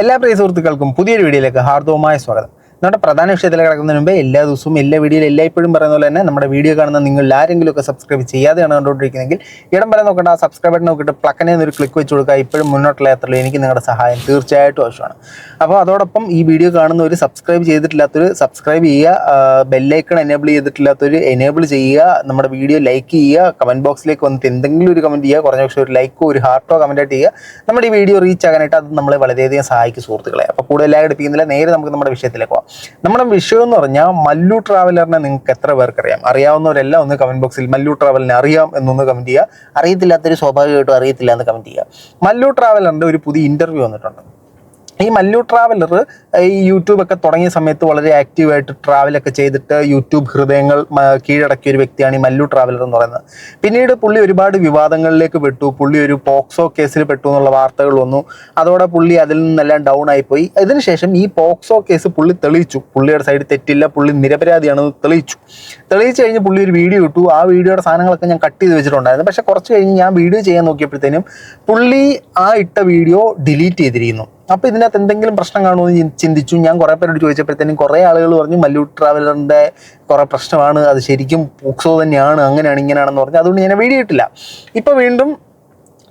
എല്ലാ പ്രിയ സുഹൃത്തുക്കൾക്കും പുതിയൊരു വീഡിയോയിലേക്ക് ഹാർദവമായ സ്വാഗതം. നമ്മുടെ പ്രധാന വിഷയത്തിലേക്ക് കിടക്കുന്നതിന് മുമ്പേ എല്ലാ ദിവസവും എല്ലാ വീഡിയോയിലും എല്ലായ്പ്പോഴും പറയുന്ന പോലെ തന്നെ നമ്മുടെ വീഡിയോ കാണുന്ന നിങ്ങൾ ആരെങ്കിലും ഒക്കെ സബ്സ്ക്രൈബ് ചെയ്യാതെയാണ് കണ്ടുകൊണ്ടിരിക്കുന്നതെങ്കിൽ ഇടം വരെ നോക്കേണ്ട ആ ബട്ടൺ നോക്കിയിട്ട് പ്ലക്കനെ ഒരു ക്ലിക്ക് വെച്ച് കൊടുക്കുക. ഇപ്പോഴും മുന്നോട്ടുള്ള യാത്രയിൽ എനിക്ക് നിങ്ങളുടെ സഹായം തീർച്ചയായിട്ടും ആവശ്യമാണ്. അപ്പോൾ അതോടൊപ്പം ഈ വീഡിയോ കാണുന്ന ഒരു സബ്സ്ക്രൈബ് ചെയ്തിട്ടില്ലാത്തൊരു സബ്സ്ക്രൈബ് ചെയ്യുക ബെല്ലൈക്കൺ എനേബിൾ ചെയ്തിട്ടില്ലാത്തൊരു എനേബിൾ ചെയ്യുക നമ്മുടെ വീഡിയോ ലൈക്ക് ചെയ്യുക കമന്റ് ബോക്സിലേക്ക് വന്നിട്ട് എന്തെങ്കിലും ഒരു കമന്റ് ചെയ്യുക കുറഞ്ഞ ഒരു ലൈക്കോ ഒരു ഹാർട്ടോ കമന്റായിട്ട് ചെയ്യുക നമ്മുടെ ഈ വീഡിയോ റീച്ച് ആകാനായിട്ട് അത് നമ്മളെ വളരെയധികം സഹായിക്കും സുഹൃത്തുക്കളെ. അപ്പോൾ കൂടുതലായി എടുപ്പിക്കുന്നില്ല നേരെ നമുക്ക് നമ്മുടെ വിഷയത്തിലേക്ക് പോകാം. നമ്മുടെ വിഷയം എന്ന് പറഞ്ഞാൽ മല്ലു ട്രാവലറിനെ നിങ്ങൾക്ക് എത്ര പേർക്ക് അറിയാം അറിയാവുന്നവരെല്ലാം ഒന്ന് കമന്റ് ബോക്സിൽ മല്ലു ട്രാവലിനെ അറിയാം എന്നൊന്ന് കമന്റ് ചെയ്യുക. അറിയത്തില്ലാത്തൊരു സ്വാഭാവികമായിട്ടും അറിയത്തില്ല എന്ന് കമന്റ് ചെയ്യുക. മല്ലു ട്രാവലറിന്റെ ഒരു പുതിയ ഇന്റർവ്യൂ വന്നിട്ടുണ്ട്. ഈ മല്ലു ട്രാവലർ ഈ യൂട്യൂബ് ഒക്കെ തുടങ്ങിയ സമയത്ത് വളരെ ആക്റ്റീവായിട്ട് ട്രാവലൊക്കെ ചെയ്തിട്ട് യൂട്യൂബ് ഹൃദയങ്ങൾ കീഴടക്കിയ ഒരു വ്യക്തിയാണ് ഈ മല്ലു ട്രാവലർ എന്ന് പറയുന്നത്. പിന്നീട് പുള്ളി ഒരുപാട് വിവാദങ്ങളിലേക്ക് പെട്ടു. പുള്ളി ഒരു പോക്സോ കേസിൽ പെട്ടു എന്നുള്ള വാർത്തകൾ വന്നു. അതോടെ പുള്ളി അതിൽ നിന്നെല്ലാം ഡൗൺ ആയിപ്പോയി. അതിനുശേഷം ഈ പോക്സോ കേസ് പുള്ളി തെളിയിച്ചു. പുള്ളിയുടെ സൈഡ് തെറ്റില്ല. പുള്ളി നിരപരാധിയാണെന്ന് തെളിയിച്ചു. തെളിയിച്ചു കഴിഞ്ഞ് പുള്ളി ഒരു വീഡിയോ ഇട്ടു. ആ വീഡിയോയുടെ സാധനങ്ങളൊക്കെ ഞാൻ കട്ട് ചെയ്ത് വെച്ചിട്ടുണ്ടായിരുന്നു. പക്ഷെ കുറച്ച് കഴിഞ്ഞ് ഞാൻ വീഡിയോ ചെയ്യാൻ നോക്കിയപ്പോഴത്തേനും പുള്ളി ആ ഇട്ട വീഡിയോ ഡിലീറ്റ് ചെയ്തിരിക്കുന്നു. അപ്പോൾ ഇതിനകത്ത് എന്തെങ്കിലും പ്രശ്നം കാണുമോ എന്ന് ചിന്തിച്ചു. ഞാൻ കുറേ പേരോട് ചോദിച്ചപ്പോഴത്തേനും കുറേ ആളുകൾ പറഞ്ഞു മല്ലു ട്രാവലറിന്റെ കുറേ പ്രശ്നമാണ് അത് ശരിക്കും പോക്സോ തന്നെയാണ് അങ്ങനെയാണ് ഇങ്ങനെയാണെന്ന് പറഞ്ഞു. അതുകൊണ്ട് ഞാൻ വീഡിയോ ഇപ്പോൾ വീണ്ടും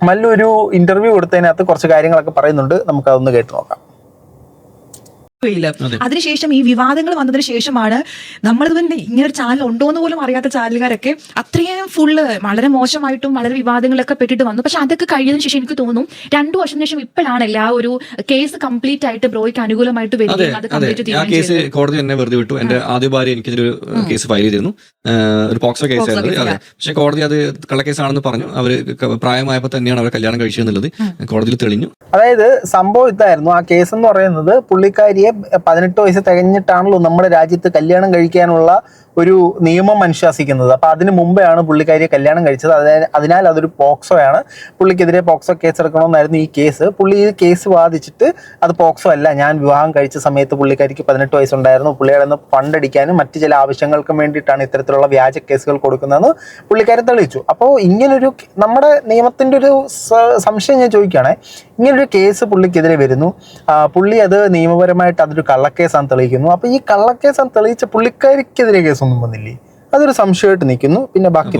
മല്ലു ഒരു ഇന്റർവ്യൂ കൊടുത്തതിനകത്ത് കുറച്ച് കാര്യങ്ങളൊക്കെ പറയുന്നുണ്ട്. നമുക്ക് നമുക്കതൊന്ന് കേട്ട് നോക്കാം. ഇല്ല. അതിനുശേഷം ഈ വിവാദങ്ങൾ വന്നതിന് ശേഷമാണ് നമ്മൾ തന്നെ ഇങ്ങനെ ഒരു ചാനൽ ഉണ്ടോ എന്ന് പോലും അറിയാത്ത ചാനലുകാരൊക്കെ അത്രയും ഫുള്ള് വളരെ മോശമായിട്ടും വളരെ വിവാദങ്ങളൊക്കെ പെട്ടിട്ട് വന്നു. പക്ഷെ അതൊക്കെ കഴിഞ്ഞതിന് ശേഷം എനിക്ക് തോന്നുന്നു രണ്ടു വർഷത്തിന് ശേഷം ഇപ്പോഴാണ് എല്ലാ ഒരു കേസ് കംപ്ലീറ്റ് ആയിട്ട് ബ്രോയ്ക്ക് അനുകൂലമായിട്ട് വരികയും അത് കംപ്ലീറ്റ് ആ കേസ് കോടതി എന്നെ വെറുതെ വിട്ടു. എന്റെ ആദ്യ ഭാര്യ എനിക്കിതൊരു കേസ് ഫയൽ ചെയ്തിരുന്നു. ഒരു പോക്സോ കേസ് ആയിരുന്നു അതെ. പക്ഷെ കോടതി അത് കള്ളക്കേസാണെന്ന് പറഞ്ഞു. അവർ പ്രായമായപ്പോ പ്രായമായപ്പോൾ തന്നെയാണ് അവർ കല്യാണം കഴിച്ചതെന്നുള്ളത്. കോടതിയിൽ തെളിഞ്ഞു. അതായത് സംഭവം ഇതായിരുന്നു. ആ കേസ് എന്ന് പറയുന്നത് പുള്ളിക്കാരിയെ പതിനെട്ട് വയസ്സ് തികഞ്ഞിട്ടാണല്ലോ നമ്മുടെ രാജ്യത്ത് കല്യാണം കഴിക്കാനുള്ള ഒരു നിയമം അനുശാസിക്കുന്നത്. അപ്പൊ അതിന് മുമ്പെയാണ് പുള്ളിക്കാരിയെ കല്യാണം കഴിച്ചത്. അതെ അതിനാൽ അതൊരു പോക്സോ ആണ്. പുള്ളിക്കെതിരെ പോക്സോ കേസ് എടുക്കണമെന്നായിരുന്നു ഈ കേസ് പുള്ളി ഈ കേസ് വാദിച്ചിട്ട് അത് പോക്സോ അല്ല ഞാൻ വിവാഹം കഴിച്ച സമയത്ത് പുള്ളിക്കാരിക്ക് പതിനെട്ട് വയസ്സുണ്ടായിരുന്നു. പുള്ളിയുടെ നിന്ന് ഫണ്ട് അടിക്കാനും മറ്റ് ചില ആവശ്യങ്ങൾക്കും വേണ്ടിയിട്ടാണ് ഇത്തരത്തിലുള്ള വ്യാജ കേസുകൾ കൊടുക്കുന്നതെന്ന് പുള്ളിക്കാരൻ തെളിയിച്ചു. അപ്പോൾ ഇങ്ങനൊരു നമ്മുടെ നിയമത്തിന്റെ ഒരു സംശയം ഞാൻ ചോദിക്കുകയാണെ. ഇങ്ങനൊരു കേസ് പുള്ളിക്കെതിരെ വരുന്നു. പുള്ളി അത് നിയമപരമായിട്ട് അതൊരു കള്ളക്കേസാണ് തെളിയിക്കുന്നു. അപ്പോൾ ഈ കള്ളക്കേസാണ് തെളിയിച്ച പുള്ളിക്കാരിക്കെതിരെ കേസൊന്നും വന്നില്ലേ? അതൊരു സംശയമായിട്ട് നിൽക്കുന്നു. പിന്നെ ബാക്കി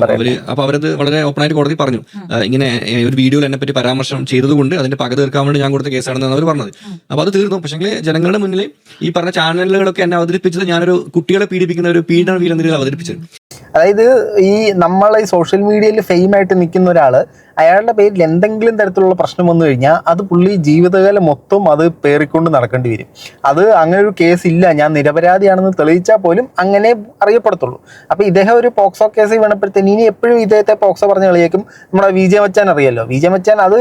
അപ്പൊ അവരത് വളരെ ഓപ്പണായിട്ട് കോടതി പറഞ്ഞു. ഇങ്ങനെ ഒരു വീഡിയോയിൽ എന്നെ പറ്റി പരാമർശം ചെയ്തതുകൊണ്ട് അതിന്റെ പക തീർക്കാൻ വേണ്ടി ഞാൻ കൊടുത്ത കേസാണെന്നാണ് അവർ പറഞ്ഞത്. അപ്പൊ അത് തീർന്നു. പക്ഷേ ജനങ്ങളുടെ മുന്നിൽ ഈ പറഞ്ഞ ചാനലുകളൊക്കെ എന്നെ അവതരിപ്പിച്ചത് ഞാനൊരു കുട്ടികളെ പീഡിപ്പിക്കുന്ന ഒരു പീഡന വീൽ അവതരിപ്പിച്ചത്. അതായത് ഈ നമ്മൾ ഈ സോഷ്യൽ മീഡിയയിൽ ഫെയിം ആയിട്ട് നിൽക്കുന്ന ഒരാൾ അയാളുടെ പേരിൽ എന്തെങ്കിലും തരത്തിലുള്ള പ്രശ്നം വന്നു കഴിഞ്ഞാൽ അത് പുള്ളി ജീവിതകാലം മൊത്തം അത് പേറിക്കൊണ്ട് നടക്കേണ്ടി വരും. അത് അങ്ങനെ ഒരു കേസ് ഇല്ല. ഞാൻ നിരപരാധിയാണെന്ന് തെളിയിച്ചാൽ പോലും അങ്ങനെ അറിയപ്പെടത്തുള്ളൂ. അപ്പോൾ ഇദ്ദേഹം ഒരു പോക്സോ കേസ് വീണപ്പോഴത്തേന് ഇനി എപ്പോഴും ഇദ്ദേഹത്തെ പോക്സോ പറഞ്ഞ് കളിയേക്കും. നമ്മുടെ വിജയ മച്ചാൻ അറിയാലോ. വിജയ മച്ചാൻ അത്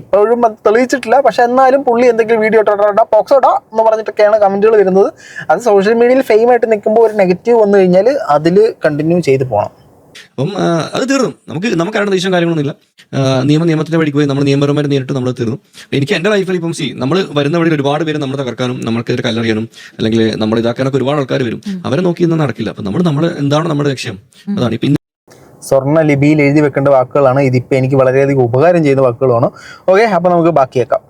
ഇപ്പോഴും അത് തെളിയിച്ചിട്ടില്ല. പക്ഷെ എന്നാലും പുള്ളി എന്തെങ്കിലും വീഡിയോ ഇട്ടോട്ടാ പോക്സോ ഇടാ എന്ന് പറഞ്ഞിട്ടൊക്കെയാണ് കമന്റുകൾ വരുന്നത്. അത് സോഷ്യൽ മീഡിയയിൽ ഫെയിം ആയിട്ട് നിൽക്കുമ്പോൾ ഒരു നെഗറ്റീവ് വന്നു കഴിഞ്ഞാൽ അതിൽ കണ്ടിന്യൂ ചെയ്ത് പോകണം അപ്പം അത് തീർന്നു. നമുക്ക് നമുക്ക് അറിയേണ്ട ദേശം കാര്യങ്ങളൊന്നുമില്ല നിയമ നിയമത്തിന്റെ വഴിക്ക് പോയി നമ്മൾ നിയമപരമായി നേരിട്ട് നമ്മൾ തീർന്നു. എനിക്ക് എന്റെ ലൈഫിൽ ഇപ്പം സി നമ്മൾ വരുന്ന വഴിയിൽ ഒരുപാട് പേര് നമ്മളെ തകർക്കാനും നമ്മൾക്കെതിരെ കല്ലെറിയാനും അല്ലെങ്കിൽ നമ്മൾ ഇതാക്കാനൊക്കെ ഒരുപാട് ആൾക്കാർ വരും. അവരെ നോക്കി ഇന്ന് നടക്കില്ല. അപ്പൊ നമ്മൾ നമ്മൾ എന്താണ് നമ്മുടെ ലക്ഷ്യം? അതാണ്. ഇപ്പൊ സ്വർണ ലിപിയിൽ എഴുതി വെക്കേണ്ട വാക്കുകളാണ് ഇതിപ്പോൾ എനിക്ക് വളരെയധികം ഉപകാരം ചെയ്യുന്ന വാക്കുകളാണ്. ഓക്കെ അപ്പോൾ നമുക്ക് ബാക്കിയേക്കാം.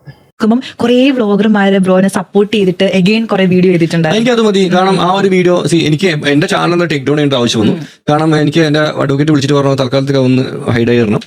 നോക്കുമ്പോൾ കുറെ വ്ളോഗർമാര് ബ്രോനെ സപ്പോർട്ട് ചെയ്തിട്ട് എഗെയിൻ കുറെ വീഡിയോ ചെയ്തിട്ടുണ്ടായിരുന്നു എനിക്ക് അത് മതി. കാരണം ആ ഒരു വീഡിയോ എനിക്ക് എന്റെ ചാനൽ ടേക്ക് ഡൗൺ ചെയ്യേണ്ട ആവശ്യം വന്നു. കാരണം എനിക്ക് എന്റെ അഡ്വക്കേറ്റ് വിളിച്ചിട്ട് പറഞ്ഞു തൽക്കാലത്തേക്ക് ഒന്ന് ഹൈഡ് ചെയ്യണം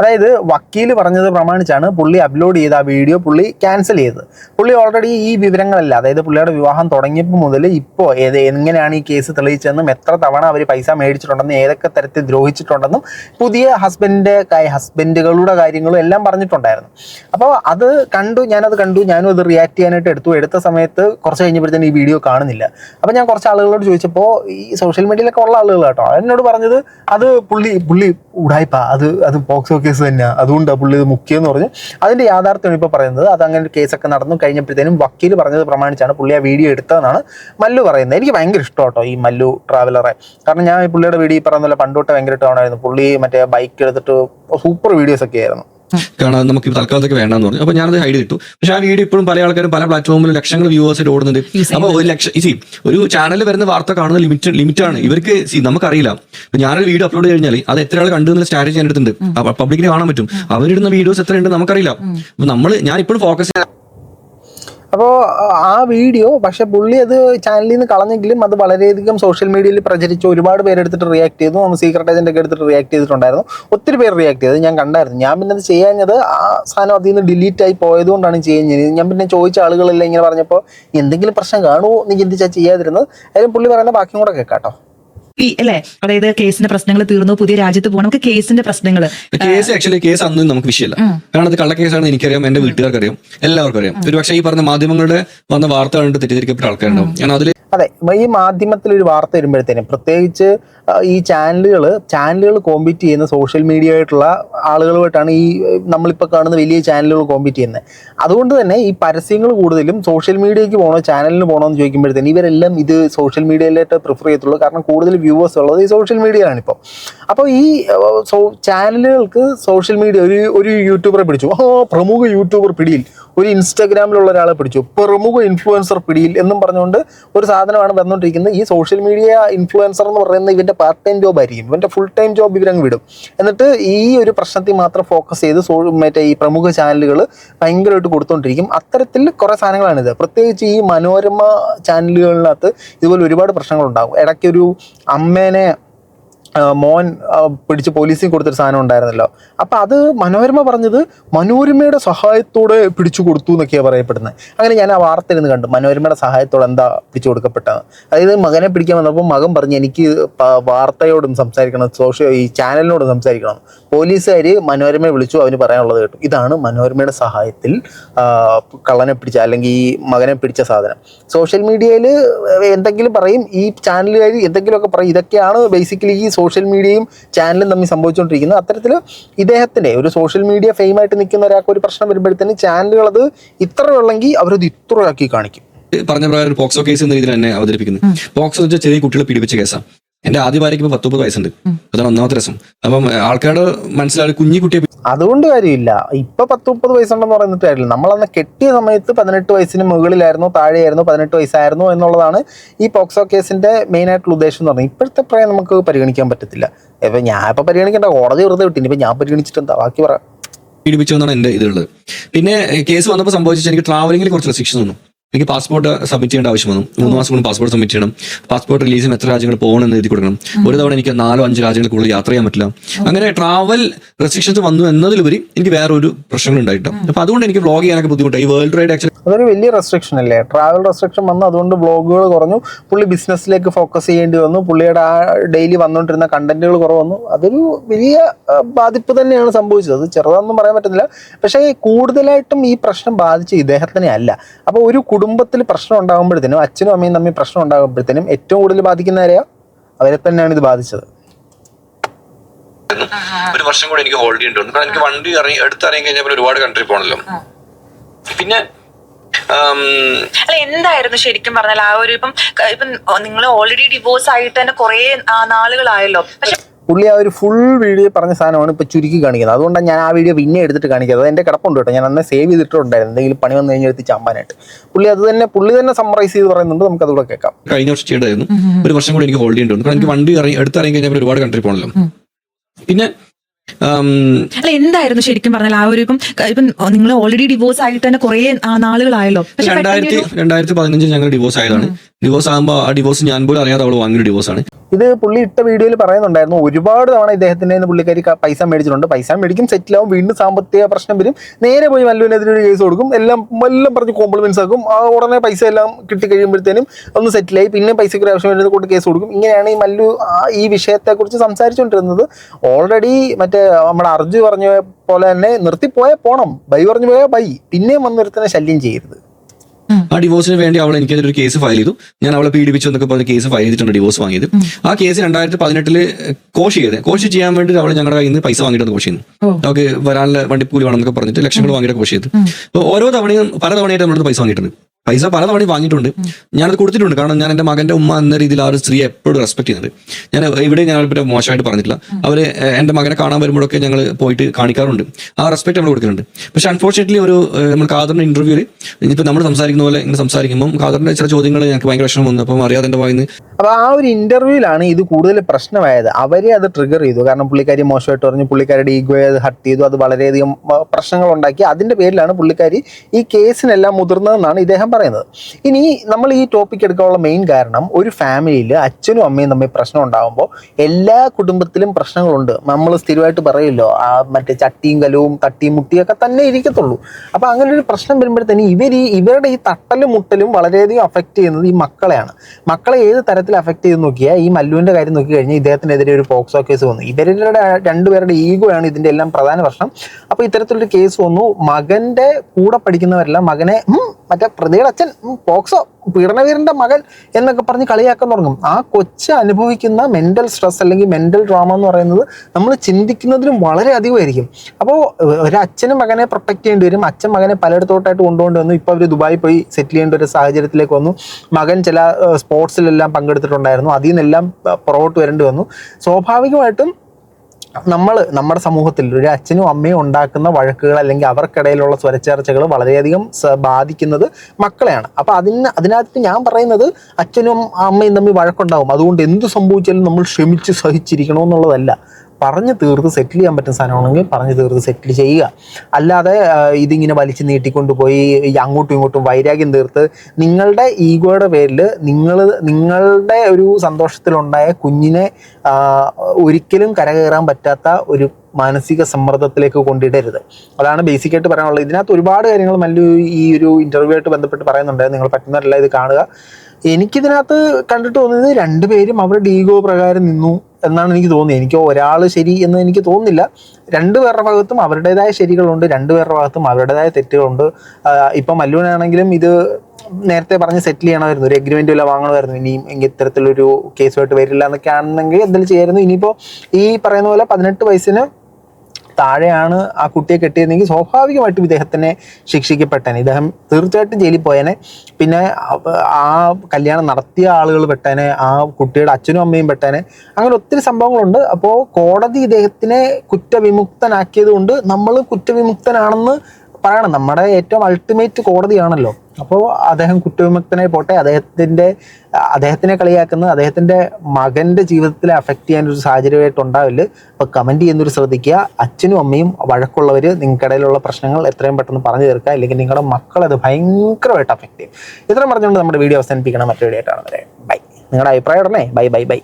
അതായത് വക്കീൽ പറഞ്ഞത് പ്രമാണിച്ചാണ് പുള്ളി അപ്ലോഡ് ചെയ്ത ആ വീഡിയോ പുള്ളി ക്യാൻസൽ ചെയ്തത്. പുള്ളി ഓൾറെഡി ഈ വിവരങ്ങളല്ല. അതായത് പുള്ളിയുടെ വിവാഹം തുടങ്ങിയപ്പോൾ മുതൽ ഇപ്പോൾ ഏത് എങ്ങനെയാണ് ഈ കേസ് തെളിയിച്ചതെന്നും എത്ര തവണ അവർ പൈസ മേടിച്ചിട്ടുണ്ടെന്നും ഏതൊക്കെ തരത്തിൽ ദ്രോഹിച്ചിട്ടുണ്ടെന്നും പുതിയ ഹസ്ബൻഡിന്റെ ഹസ്ബൻഡുകളുടെ കാര്യങ്ങളും എല്ലാം പറഞ്ഞിട്ടുണ്ടായിരുന്നു. അപ്പോൾ അത് കണ്ടു ഞാനത് കണ്ടു ഞാനും അത് റിയാക്ട് ചെയ്യാനായിട്ട് എടുത്തു. എടുത്ത സമയത്ത് കുറച്ച് കഴിഞ്ഞപ്പോഴത്തേനും ഈ വീഡിയോ കാണുന്നില്ല. അപ്പോൾ ഞാൻ കുറച്ച് ആളുകളോട് ചോദിച്ചപ്പോൾ ഈ സോഷ്യൽ മീഡിയയിലൊക്കെ ഉള്ള ആളുകൾ കേട്ടോ എന്നോട് പറഞ്ഞത് അത് പുള്ളി പുള്ളി ഉടായ്പ അത് അത് ബോക്സ് കേസ് തന്നെയാണ് അതുകൊണ്ടാണ് പുള്ളി ഇത് മുക്കിയെന്ന് പറഞ്ഞ് അതിന്റെ യാഥാർത്ഥ്യമാണ് ഇപ്പോൾ പറയുന്നത്. അത് അങ്ങനെ ഒരു കേസൊക്കെ നടന്നു കഴിഞ്ഞപ്പോഴത്തേനും വക്കീൽ പറഞ്ഞത് പ്രമാണിച്ചാണ്. പുള്ളി ആ വീഡിയോ എടുത്തതെന്നാണ് മല്ലു പറയുന്നത്. എനിക്ക് ഭയങ്കര ഇഷ്ടം കേട്ടോ ഈ മല്ലു ട്രാവലറെ കാരണം ഞാൻ ഈ പുള്ളിയുടെ വീഡിയോ ഈ പറയുന്ന പോലെ പണ്ടോട്ട് ഭയങ്കര ഇഷ്ടമാണായിരുന്നു പുള്ളി മറ്റേ ബൈക്ക് എടുത്തിട്ട് സൂപ്പർ വീഡിയോസ് ഒക്കെ ആയിരുന്നു. കാരണം നമുക്ക് തൽക്കാലത്തേക്ക് വേണ്ടെന്ന് പറഞ്ഞു. അപ്പൊ ഞാനത് ഹൈഡ് ചെയ്തു പക്ഷെ ആ വീഡിയോ ഇപ്പോഴും പല ആൾക്കാരും പല പ്ലാറ്റ്ഫോമിലും ലക്ഷങ്ങൾ വ്യൂവേഴ്സ് ഓടുന്നുണ്ട്. അപ്പൊ ഒരു ലക്ഷം സി ഒരു ചാനലിൽ വരുന്ന വാർത്ത കാണുന്ന ലിമിറ്റ് ലിമിറ്റ് ആണ്. ഇവർക്ക് സി നമുക്കറിയില്ല. ഞാനൊരു വീഡിയോ അപ്ലോഡ് കഴിഞ്ഞാൽ അത് എത്ര ആൾ കണ്ടു എന്നുള്ള സ്ട്രാറ്റജി ഞാൻ എടുത്തിട്ടുണ്ട്. പബ്ലിക്കിന് കാണാൻ പറ്റും. അവരിടുന്ന വീഡിയോസ് എത്ര ഉണ്ട് നമുക്കറിയില്ല അപ്പൊ നമ്മൾ ഞാൻ ഇപ്പോഴും ഫോക്കസ് അപ്പോൾ ആ വീഡിയോ പക്ഷെ പുള്ളി അത് ചാനലിൽ നിന്ന് കളഞ്ഞെങ്കിലും അത് വളരെയധികം സോഷ്യൽ മീഡിയയിൽ പ്രചരിച്ച് ഒരുപാട് പേര് എടുത്തിട്ട് റിയാക്ട് ചെയ്തു. നമ്മൾ സീക്രട്ട് ഏജന്റൊക്കെ എടുത്തിട്ട് റിയാക്ട് ചെയ്തിട്ടുണ്ടായിരുന്നു. ഒത്തിരി പേര് റിയാക്ട് ചെയ്തത് ഞാൻ കണ്ടായിരുന്നു. ഞാൻ പിന്നെ അത് ചെയ്യാഞ്ഞത് ആ സാധനം അതിൽ നിന്ന് ഡിലീറ്റ് ആയി പോയതുകൊണ്ടാണ് ചെയ്യുന്നത്. ഞാൻ പിന്നെ ചോദിച്ച ആളുകളെല്ലാം ഇങ്ങനെ പറഞ്ഞപ്പോൾ എന്തെങ്കിലും പ്രശ്നം കാണുമോ എന്ന് ചിന്തിച്ചാൽ ചെയ്യാതിരുന്നത്. അതിലും പുള്ളി പറയുന്ന ബാക്കിയും കൂടെ കേൾക്കാട്ടോ ഈ അല്ലെ? അതായത് കേസിന്റെ പ്രശ്നങ്ങൾ തീർന്നു പുതിയ രാജ്യത്ത് പോകണം നമുക്ക് കേസിന്റെ പ്രശ്നങ്ങൾ കേസ് ആക്ച്വലി കേസ് അന്നും നമുക്ക് വിഷയമല്ല. കാരണം അത് കള്ളക്കേസാണെന്ന് എനിക്കറിയാം എന്റെ വീട്ടുകാർക്കറിയാം എല്ലാവർക്കും അറിയാം. ഒരു പക്ഷേ ഈ പറഞ്ഞ മാധ്യമങ്ങളുടെ വന്ന വാർത്ത കണ്ടിട്ട് തെറ്റിദ്ധരിക്കപ്പെട്ട ആൾക്കാരുണ്ടാവും. ഞാൻ അതിൽ അതെ ഈ മാധ്യമത്തിൽ ഒരു വാർത്ത വരുമ്പോഴത്തേനും പ്രത്യേകിച്ച് ഈ ചാനലുകൾ ചാനലുകൾ കോമ്പീറ്റ് ചെയ്യുന്ന സോഷ്യൽ മീഡിയ ആയിട്ടുള്ള ആളുകളുമായിട്ടാണ് ഈ നമ്മളിപ്പോൾ കാണുന്ന വലിയ ചാനലുകൾ കോമ്പീറ്റ് ചെയ്യുന്നത്. അതുകൊണ്ട് തന്നെ ഈ പരസ്യങ്ങൾ കൂടുതലും സോഷ്യൽ മീഡിയയ്ക്ക് പോകണോ ചാനലിന് പോകണോ എന്ന് ചോദിക്കുമ്പോഴത്തേനും ഇവരെല്ലാം ഇത് സോഷ്യൽ മീഡിയയിലായിട്ട് പ്രിഫർ ചെയ്യത്തുള്ളൂ. കാരണം കൂടുതൽ വ്യൂവേഴ്സ് ഉള്ളത് ഈ സോഷ്യൽ മീഡിയയിലാണ് ഇപ്പോൾ അപ്പോൾ ഈ ചാനലുകൾക്ക് സോഷ്യൽ മീഡിയ ഒരു ഒരു യൂട്യൂബറെ പിടിച്ചു. ഓ പ്രമുഖ യൂട്യൂബർ പിടിയിൽ ഒരു ഇൻസ്റ്റാഗ്രാമിലുള്ള ഒരാളെ പിടിച്ചു. പ്രമുഖ ഇൻഫ്ലുവൻസർ പിടിയിൽ എന്നും പറഞ്ഞുകൊണ്ട് ഒരു സാധനമാണ് വന്നുകൊണ്ടിരിക്കുന്നത്. ഈ സോഷ്യൽ മീഡിയ ഇൻഫ്ലുവൻസർ എന്ന് പറയുന്ന ഇവന്റെ പാർട്ട് ടൈം ജോബ് ആയിരിക്കും. ഇവന്റെ ഫുൾ ടൈം ജോബ് ഇവരങ്ങ് വിടും. എന്നിട്ട് ഈ ഒരു പ്രശ്നത്തിൽ മാത്രം ഫോക്കസ് ചെയ്ത് സോ മറ്റേ ഈ പ്രമുഖ ചാനലുകൾ ഭയങ്കരമായിട്ട് കൊടുത്തുകൊണ്ടിരിക്കും അത്തരത്തിൽ കുറേ സാധനങ്ങളാണിത് പ്രത്യേകിച്ച് ഈ മനോരമ ചാനലുകളിനകത്ത് ഇതുപോലെ ഒരുപാട് പ്രശ്നങ്ങളുണ്ടാകും. ഇടയ്ക്കൊരു അമ്മേനെ മോൻ പിടിച്ച് പോലീസിൽ കൊടുത്തൊരു സാധനം ഉണ്ടായിരുന്നല്ലോ. അപ്പം അത് മനോരമ പറഞ്ഞത് മനോരമയുടെ സഹായത്തോടെ പിടിച്ചു കൊടുത്തു എന്നൊക്കെയാണ് പറയപ്പെടുന്നത്. അങ്ങനെ ഞാൻ ആ വാർത്ത ഇരുന്ന് കണ്ടു. മനോരമയുടെ സഹായത്തോടെ എന്താ പിടിച്ചു കൊടുക്കപ്പെട്ടത്? അതായത് മകനെ പിടിക്കാൻ വന്നപ്പോൾ മകൻ പറഞ്ഞു എനിക്ക് വാർത്തയോടും സംസാരിക്കണം സോഷ്യൽ ഈ ചാനലിനോടും സംസാരിക്കണം. പോലീസുകാർ മനോരമയെ വിളിച്ചു അവന് പറയാനുള്ളത് കേട്ടു. ഇതാണ് മനോരമയുടെ സഹായത്തിൽ കള്ളനെ പിടിച്ച അല്ലെങ്കിൽ ഈ മകനെ പിടിച്ച സാധനം. സോഷ്യൽ മീഡിയയിൽ എന്തെങ്കിലും പറയും ഈ ചാനലുകാർ എന്തെങ്കിലുമൊക്കെ പറയും. ഇതൊക്കെയാണ് ബേസിക്കലി ഈ സോഷ്യൽ മീഡിയയും ചാനലും തമ്മിൽ സംഭവിച്ചുകൊണ്ടിരിക്കുന്നത് അത്തരത്തിൽ ഇദ്ദേഹത്തിന്റെ ഒരു സോഷ്യൽ മീഡിയ ഫെയിം ആയിട്ട് നിൽക്കുന്ന ഒരാൾക്ക് ഒരു പ്രശ്നം വരുമ്പോഴത്തേന് ചാനലുകൾ അത് ഇത്ര ഉള്ളെങ്കിൽ അവരത് ഇത്രയാക്കി കാണിക്കും. പറഞ്ഞ പ്രകാരം ഒരു പോക്സോ കേസ് എന്ന രീതിയിൽ തന്നെ അവതരിപ്പിക്കുന്നത് പോക്സോ എന്ന് വെച്ചാൽ ചെറിയ കുട്ടികളെ പീഡിപ്പിച്ച കേസാണ് എന്റെ ആദ്യ ഭാര്യയ്ക്ക് ഇപ്പൊ പത്തൊമ്പത് വയസ്സുണ്ട്. അതാണ് ഒന്നാമത്തെ രസം. അപ്പം ആൾക്കാരുടെ മനസ്സിലായി കുഞ്ഞി കുട്ടിയെ അതുകൊണ്ട് കാര്യമില്ല. ഇപ്പൊ പത്ത് മുപ്പത് വയസ്സുണ്ടെന്ന് പറയുന്നിട്ട് കാര്യമില്ല. നമ്മൾ അന്ന് കെട്ടിയ സമയത്ത് പതിനെട്ട് വയസ്സിന് മുകളിലായിരുന്നു താഴെയായിരുന്നു പതിനെട്ട് വയസ്സായിരുന്നു എന്നുള്ളതാണ് ഈ പോക്സോ കേസിന്റെ മെയിൻ ആയിട്ടുള്ള ഉദ്ദേശം എന്ന് പറഞ്ഞാൽ ഇപ്പോഴത്തെ പ്രായം നമുക്ക് പരിഗണിക്കാൻ പറ്റത്തില്ല. ഇപ്പൊ ഞാൻ ഇപ്പൊ പരിഗണിക്കേണ്ട കോടതി വെറുതെ വിട്ടിന് ഇപ്പൊ ഞാൻ പരിഗണിച്ചിട്ട് എന്താ? ബാക്കി പറ. പീഡിപ്പിച്ചു എന്നാണ് എന്റെ ഇതുള്ളത് പിന്നെ കേസ് വന്നപ്പോൾ സംഭവിച്ചത് എനിക്ക് ട്രാവലിംഗിൽ കുറച്ച് റെസ്ട്രിക്ഷൻ വന്നു. എനിക്ക് പാസ്പോർട്ട് സബ്മിറ്റ് ചെയ്യേണ്ട ആവശ്യം വന്നു. മൂന്ന് മാസം കൊണ്ട് പാസ്പോർട്ട് സബ്മിറ്റ് ചെയ്യണം. പാസ്പോർട്ട് റിലീസിന് എത്ര രാജ്യങ്ങൾ പോകണം എന്ന് എഴുതി കൊടുക്കണം. ഒരു തവണ എനിക്ക് നാലോ അഞ്ച് രാജ്യങ്ങളിൽ കൂടുതൽ യാത്ര ചെയ്യാൻ പറ്റില്ല. അങ്ങനെ ട്രാവൽ റെസ്ട്രിക്ഷൻസ് വന്നു എന്നതിലുപരി എനിക്ക് വേറെ ഒരു പ്രശ്നങ്ങൾ ഉണ്ടായിട്ടുണ്ട് അപ്പൊ അതുകൊണ്ട് എനിക്ക് ബ്ലോഗ് ചെയ്യാനൊക്കെ ബുദ്ധിമുട്ടായി വേൾഡ് റൈഡ് ആക്ച്വലി അതൊരു വലിയ റെസ്ട്രിക്ഷൻ അല്ലേ? ട്രാവൽ റെസ്ട്രിക്ഷൻ വന്നു അതുകൊണ്ട് ബ്ലോഗുകൾ കുറഞ്ഞു. പുള്ളി ബിസിനസ്സിലേക്ക് ഫോക്കസ് ചെയ്യേണ്ടി വന്നു. പുള്ളിയുടെ ആ ഡെയിലി വന്നുകൊണ്ടിരുന്ന കണ്ടന്റുകൾ കുറവന്നു അതൊരു വലിയ ബാധിപ്പ് തന്നെയാണ് സംഭവിച്ചത്. അത് ചെറുതാണെന്നും പറയാൻ പറ്റുന്നില്ല പക്ഷേ കൂടുതലായിട്ടും ഈ പ്രശ്നം ബാധിച്ച ഇദ്ദേഹത്തിനെ അല്ല. അപ്പോൾ ഒരു കുടുംബത്തിൽ പ്രശ്നം ഉണ്ടാകുമ്പോഴത്തേനും അച്ഛനും അമ്മയും തമ്മിൽ പ്രശ്നം ഉണ്ടാകുമ്പോഴത്തേനും ഏറ്റവും കൂടുതൽ ബാധിക്കുന്ന ആരെയാ? അവരെ തന്നെയാണ് ഇത് ബാധിച്ചത്. ഒരു വർഷം കൂടെ എനിക്ക് ഹോൾഡ് ചെയ്യേണ്ടി വന്നു. കാരണം എനിക്ക് വണ്ടി ഇറങ്ങി എടുത്തിറങ്ങി കഴിഞ്ഞാൽ ഒരുപാട് കൺട്രി പോകണല്ലോ പിന്നെ അല്ല എന്തായിരുന്നു ശരിക്കും പറഞ്ഞാൽ ആ ഒരു ഇപ്പം ഇപ്പം നിങ്ങൾ ഓൾറെഡി ഡിവോഴ്സ് ആയിട്ട് തന്നെ കുറെ നാളുകളായല്ലോ. പക്ഷെ പുള്ളി ആ ഒരു ഫുൾ വീഡിയോ പറഞ്ഞ സാധനമാണ് ഇപ്പോൾ ചുരുക്കി കാണിക്കുന്നത്. അതുകൊണ്ടാണ് ഞാൻ ആ വീഡിയോ പിന്നെ എടുത്തിട്ട് കാണിക്കുന്നത്. അത് എന്റെ കിടപ്പുണ്ട് കേട്ടോ. ഞാൻ അന്ന് സേവ് ചെയ്തിട്ടുണ്ടായിരുന്നു. എന്തെങ്കിലും പണി വന്നു കഴിഞ്ഞാൽ എടുത്ത് ചാമ്പാനായിട്ട്. പുള്ളി അത് തന്നെ പുള്ളി തന്നെ സമ്മറൈസ് ചെയ്ത് പറയുന്നുണ്ട്. നമുക്ക് അതുകൂടെ കേൾക്കാം. കഴിഞ്ഞ വർഷം ചെയ്തായിരുന്നു. ഒരു വർഷം കൂടി എനിക്ക് ഹോൾഡ് ചെയ്യേണ്ടി കാരണം എനിക്ക് വണ്ടി ഇറങ്ങി എടുത്തിറങ്ങി കഴിഞ്ഞാൽ ഒരുപാട് കൺട്രി പോകണല്ലോ പിന്നെ അല്ല എന്തായിരുന്നു ശരിക്കും പറഞ്ഞാൽ ആ ഒരു ഇപ്പം ഇപ്പം നിങ്ങൾ ഓൾറെഡി ഡിവോഴ്സ് ആയിട്ട് തന്നെ കുറെ നാളുകളായല്ലോ. രണ്ടായിരത്തി രണ്ടായിരത്തി പതിനഞ്ചിൽ ഞങ്ങൾ ഡിവോഴ്സ് ആയതാണ്. ഡിവോഴ്സ് ആകുമ്പോൾ ആ ഡിവോഴ്സ് ഞാൻ പോലും അറിയാതെ അവൾ വാങ്ങിയ ഡിവോഴ്സ് ആണ്. ഇത് പുള്ളി ഇട്ട വീഡിയോയിൽ പറയുന്നുണ്ടായിരുന്നു ഒരുപാട് തവണ ഇദ്ദേഹത്തിന്റെ പുള്ളിക്കാരി പൈസ മേടിച്ചിട്ടുണ്ട്. പൈസ മേടിക്കും സെറ്റിലാവും വീണ്ടും സാമ്പത്തിക പ്രശ്നം വരും. നേരെ പോയി മല്ലുവിനെതിരൊരു കേസ് കൊടുക്കും. എല്ലാം എല്ലാം പറഞ്ഞ് കോംപ്ലിമെൻസ് ആക്കും. ആ ഉടനെ പൈസ എല്ലാം കിട്ടി കഴിയുമ്പോഴത്തേനും ഒന്ന് സെറ്റിലായി പിന്നെ പൈസയ്ക്ക് ഒരു ആവശ്യം വരുന്നത് കൊണ്ട് കേസ് കൊടുക്കും. ഇങ്ങനെയാണ് ഈ മല്ലു ഈ വിഷയത്തെക്കുറിച്ച് സംസാരിച്ചുകൊണ്ടിരുന്നത്. ഓൾറെഡി മറ്റേ നമ്മുടെ അർജു പറഞ്ഞ പോലെ തന്നെ നിർത്തിപ്പോയാൽ പോണം. ബൈ പറഞ്ഞു പോയാൽ ബൈ. പിന്നെയും വന്നിരുത്തനെ ശല്യം ചെയ്യരുത്. ആ ഡിവോഴ്സിന് വേണ്ടി അവൾ എനിക്കെതിരെ ഒരു കേസ് ഫയൽ ചെയ്തു. ഞാൻ അവളെ പീഡിപ്പിച്ചു എന്നൊക്കെ പറഞ്ഞ കേസ് ഫയൽ ചെയ്തിട്ടുണ്ട് ഡിവോഴ്സ് വാങ്ങിയത്. ആ കേസ് രണ്ടായിരത്തി പതിനെട്ടിൽ കോഷ് ചെയ്ത് കോഷ് ചെയ്യാൻ വേണ്ടി അവൾ ഞങ്ങളുടെ കയ്യിൽ നിന്ന് പൈസ വാങ്ങിയിട്ട് കോഷ് ചെയ്യുന്നു. അവർക്ക് വരാനുള്ള വണ്ടിക്കൂലി വേണം എന്നൊക്കെ പറഞ്ഞിട്ട് ലക്ഷങ്ങൾ വാങ്ങിയിട്ട് കോഷ് ചെയ്തു. അപ്പോൾ ഓരോ തവണയും പല തവണയായിട്ട് നമ്മുടെ പൈസ വാങ്ങിയിട്ടുണ്ട്. പൈസ പല തവണ വാങ്ങിയിട്ടുണ്ട്. ഞാനത് കൊടുത്തിട്ടുണ്ട്. കാരണം ഞാൻ എന്റെ മകന്റെ ഉമ്മ എന്ന രീതിയിൽ ആ ഒരു സ്ത്രീയെ എപ്പോഴും റെസ്പെക്ട് ചെയ്യുന്നുണ്ട് ഞാൻ ഇവിടെ ഞാൻ അവരെ മോശമായിട്ട് പറഞ്ഞിട്ടില്ല. അവർ എന്റെ മകനെ കാണാൻ വരുമ്പോഴൊക്കെ ഞങ്ങൾ പോയിട്ട് കാണിക്കാറുണ്ട്. ആ റെസ്പെക്ട് നമ്മൾ കൊടുക്കുന്നുണ്ട്. പക്ഷെ അൺഫോർച്ചുനേറ്റ്ലി ഒരു നമ്മൾ കാദറിന്റെ ഇന്റർവ്യൂവിൽ ഇനിയിപ്പോൾ നമ്മൾ സംസാരിക്കുന്ന പോലെ ഇങ്ങനെ സംസാരിക്കുമ്പോൾ കാദറിന്റെ ചില ചോദ്യങ്ങൾ ഞങ്ങൾക്ക് ഭയങ്കര വിഷമം വന്നു. അപ്പം അറിയാതെ എന്റെ വായിന്ന് അപ്പൊ ആ ഒരു ഇന്റർവ്യൂവിലാണ് ഇത് കൂടുതൽ പ്രശ്നമായത്. അവരെ അത് ട്രിഗർ ചെയ്തു. കാരണം പുള്ളിക്കാരി മോശമായിട്ട് പറഞ്ഞു. പുള്ളിക്കാരുടെ ഈഗോയെ അത് ഹർട്ട് ചെയ്തു. അത് വളരെയധികം പ്രശ്നങ്ങൾ ഉണ്ടാക്കി. അതിന്റെ പേരിലാണ് പുള്ളിക്കാരി ഈ കേസിനെല്ലാം മുതിർന്നതെന്നാണ് ഇദ്ദേഹം പറയുന്നത്. ഇനി നമ്മൾ ഈ ടോപ്പിക് എടുക്കാനുള്ള മെയിൻ കാരണം ഒരു ഫാമിലിയിൽ അച്ഛനും അമ്മയും തമ്മിൽ പ്രശ്നം ഉണ്ടാകുമ്പോൾ എല്ലാ കുടുംബത്തിലും പ്രശ്നങ്ങളുണ്ട്. നമ്മൾ സ്ഥിരമായിട്ട് പറയില്ലോ ആ മറ്റേ ചട്ടിയും കലവും തട്ടിയും മുട്ടിയും ഒക്കെ തന്നെ ഇരിക്കത്തുള്ളൂ. അപ്പോൾ അങ്ങനെ ഒരു പ്രശ്നം വരുമ്പോഴത്തേന് ഇവർ ഈ ഇവരുടെ ഈ തട്ടലും മുട്ടലും വളരെയധികം അഫക്റ്റ് ചെയ്യുന്നത് ഈ മക്കളെയാണ്. മക്കളെ ഏത് തരത്തിൽ അഫക്റ്റ് ചെയ്ത് നോക്കിയാൽ ഈ മല്ലുവിന്റെ കാര്യം നോക്കി കഴിഞ്ഞാൽ ഇദ്ദേഹത്തിനെതിരെ ഒരു പോക്സോ കേസ് വന്നു. ഇവരുടെ രണ്ടുപേരുടെ ഈഗോ ആണ് ഇതിന്റെ എല്ലാം പ്രധാന പ്രശ്നം. അപ്പൊ ഇത്തരത്തിലൊരു കേസ് വന്നു. മകന്റെ കൂടെ പഠിക്കുന്നവരെല്ലാം മകനെ മറ്റേ പ്രതിയുടെ അച്ഛൻ പോക്സോ പീഡനവീരന്റെ മകൻ എന്നൊക്കെ പറഞ്ഞ് കളിയാക്കാൻ തുടങ്ങും. ആ കൊച്ച് അനുഭവിക്കുന്ന മെന്റൽ സ്ട്രെസ് അല്ലെങ്കിൽ മെന്റൽ ഡ്രാമ എന്ന് പറയുന്നത് നമ്മൾ ചിന്തിക്കുന്നതിലും വളരെ അധികമായിരിക്കും. അപ്പോൾ ഒരു അച്ഛനും മകനെ പ്രൊട്ടക്ട് ചെയ്യേണ്ടി വരും. അച്ഛൻ മകനെ പലയിടത്തോട്ടായിട്ട് കൊണ്ടുകൊണ്ട് വന്നു. ഇപ്പോൾ അവർ ദുബായി പോയി സെറ്റിൽ ചെയ്യേണ്ട ഒരു സാഹചര്യത്തിലേക്ക് വന്നു. മകൻ ചില സ്പോർട്സിലെല്ലാം പങ്കെടുത്തിട്ടുണ്ടായിരുന്നു. അതിൽ നിന്നെല്ലാം പുറകോട്ട് വരേണ്ടി വന്നു. സ്വാഭാവികമായിട്ടും നമ്മൾ നമ്മുടെ സമൂഹത്തിൽ ഒരു അച്ഛനും അമ്മയും ഉണ്ടാക്കുന്ന വഴക്കുകൾ അല്ലെങ്കിൽ അവർക്കിടയിലുള്ള സ്വരച്ചേർച്ചകൾ വളരെയധികം ബാധിക്കുന്നത് മക്കളെയാണ്. അപ്പൊ അതിന് അതിനകത്ത് ഞാൻ പറയുന്നത് അച്ഛനും അമ്മയും തമ്മിൽ വഴക്കുണ്ടാവും. അതുകൊണ്ട് എന്ത് സംഭവിച്ചാലും നമ്മൾ ക്ഷമിച്ച് സഹിച്ചിരിക്കണമെന്നുള്ളതല്ല. പറഞ്ഞു തീർത്ത് സെറ്റിൽ ചെയ്യാൻ പറ്റുന്ന സാധനമാണെങ്കിൽ പറഞ്ഞു തീർത്ത് സെറ്റിൽ ചെയ്യുക. അല്ലാതെ ഇതിങ്ങനെ വലിച്ചു നീട്ടിക്കൊണ്ടുപോയി പോയി അങ്ങോട്ടും ഇങ്ങോട്ടും വൈരാഗ്യം തീർത്ത് നിങ്ങളുടെ ഈഗോയുടെ പേരിൽ നിങ്ങൾ നിങ്ങളുടെ ഒരു സന്തോഷത്തിലുണ്ടായ കുഞ്ഞിനെ ഒരിക്കലും കരകയറാൻ പറ്റാത്ത ഒരു മാനസിക സമ്മർദ്ദത്തിലേക്ക് കൊണ്ടിടരുത്. അതാണ് ബേസിക് ആയിട്ട് പറയാനുള്ളത്. ഇതിനകത്ത് ഒരുപാട് കാര്യങ്ങൾ മല്ലു ഈ ഒരു ഇന്റർവ്യൂ ആയിട്ട് ബന്ധപ്പെട്ട് പറയുന്നുണ്ട്. നിങ്ങൾ പറ്റുന്നവരല്ല ഇത് കാണുക. എനിക്കിതിനകത്ത് കണ്ടിട്ട് തോന്നുന്നത് രണ്ടുപേരും അവരുടെ ഈഗോ പ്രകാരം നിന്നു. എന്നാണ് എനിക്ക് തോന്നിയത്. എനിക്ക് ഒരാൾ ശരി എന്ന് എനിക്ക് തോന്നുന്നില്ല. രണ്ടുപേരുടെ ഭാഗത്തും അവരുടേതായ ശരികളുണ്ട് രണ്ടുപേരുടെ ഭാഗത്തും അവരുടേതായ തെറ്റുകളുണ്ട്. ഇപ്പം മല്ലുവിനാണെങ്കിലും ഇത് നേരത്തെ പറഞ്ഞ് സെറ്റിൽ ചെയ്യണമായിരുന്നു. ഒരു എഗ്രിമെന്റ് വല്ല വാങ്ങണമായിരുന്നു. ഇനിയും എങ്കിൽ ഇത്തരത്തിലൊരു കേസുമായിട്ട് വരില്ല എന്നൊക്കെ ആണെന്നെങ്കിൽ എന്തെങ്കിലും ചെയ്യായിരുന്നു. ഇനിയിപ്പോൾ ഈ പറയുന്ന പോലെ പതിനെട്ട് വയസ്സിന് താഴെയാണ് ആ കുട്ടിയെ കെട്ടിയതെങ്കിൽ സ്വാഭാവികമായിട്ടും ഇദ്ദേഹത്തിനെ ശിക്ഷിക്കപ്പെട്ടേനെ. ഇദ്ദേഹം തീർച്ചയായിട്ടും ജയിലിൽ പോയേനെ. പിന്നെ ആ കല്യാണം നടത്തിയ ആളുകൾ പെട്ടേനെ ആ കുട്ടിയുടെ അച്ഛനും അമ്മയും പെട്ടേനെ. അങ്ങനെ ഒത്തിരി സംഭവങ്ങളുണ്ട്. അപ്പോൾ കോടതി ഇദ്ദേഹത്തിനെ കുറ്റവിമുക്തനാക്കിയത് കൊണ്ട് നമ്മൾ കുറ്റവിമുക്തനാണെന്ന് പറയണം നമ്മുടെ ഏറ്റവും അൾട്ടിമേറ്റ് കോടതിയാണല്ലോ. അപ്പോൾ അദ്ദേഹം കുറ്റവിമുക്തനായി പോട്ടെ അദ്ദേഹത്തിന്റെ അദ്ദേഹത്തിനെ കളിയാക്കുന്നത് അദ്ദേഹത്തിന്റെ മകന്റെ ജീവിതത്തിൽ അഫക്റ്റ് ചെയ്യാൻ ഒരു സാഹചര്യമായിട്ട് ഉണ്ടാവില്ല അപ്പോൾ കമന്റ് ചെയ്യുന്നൊരു ശ്രദ്ധിക്കുക. അച്ഛനും അമ്മയും വഴക്കുള്ളവർ നിങ്ങൾക്കിടയിലുള്ള പ്രശ്നങ്ങൾ എത്രയും പെട്ടെന്ന് പറഞ്ഞു തീർക്കുക. അല്ലെങ്കിൽ നിങ്ങളുടെ മക്കളത് ഭയങ്കരമായിട്ട് അഫക്റ്റ് ചെയ്യും. ഇത്രയും പറഞ്ഞുകൊണ്ട് നമ്മുടെ വീഡിയോ അവസാനിപ്പിക്കണം. മറ്റൊരു വീഡിയോ ആയിട്ടാണ് ബൈ നിങ്ങളുടെ അഭിപ്രായം ഉടനെ. Bye bye bye